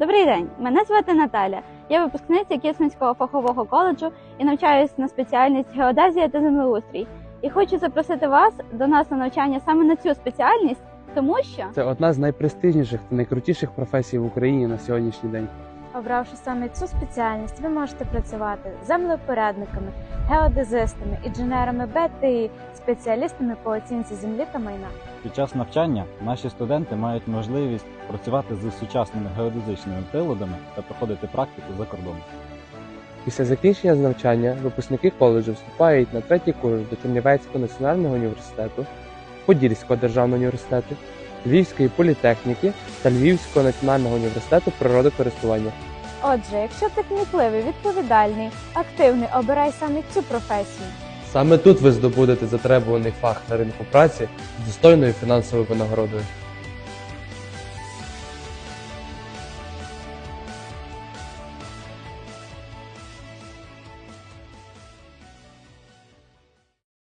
Добрий день, мене звати Наталя. Я випускниця Кисменського фахового коледжу і навчаюсь на спеціальність геодезія та землеустрій. І хочу запросити вас до нас на навчання саме на цю спеціальність, тому що Це одна з найпрестижніших та найкрутіших професій в Україні на сьогоднішній день. Обравши саме цю спеціальність, ви можете працювати землепорядниками, геодезистами, інженерами БТІ, спеціалістами по оцінці землі та майна. Під час навчання наші студенти мають можливість працювати з сучасними геодезичними приладами та проходити практику за кордоном. Після закінчення навчання випускники коледжу вступають на третій курс до Чернівецького національного університету, Подільського державного університету, Львівської політехніки та Львівського національного університету природокористування. Отже, якщо ти кмітливий, відповідальний, активний, обирай саме цю професію. Саме тут ви здобудете затребуваний фах на ринку праці з достойною фінансовою винагородою.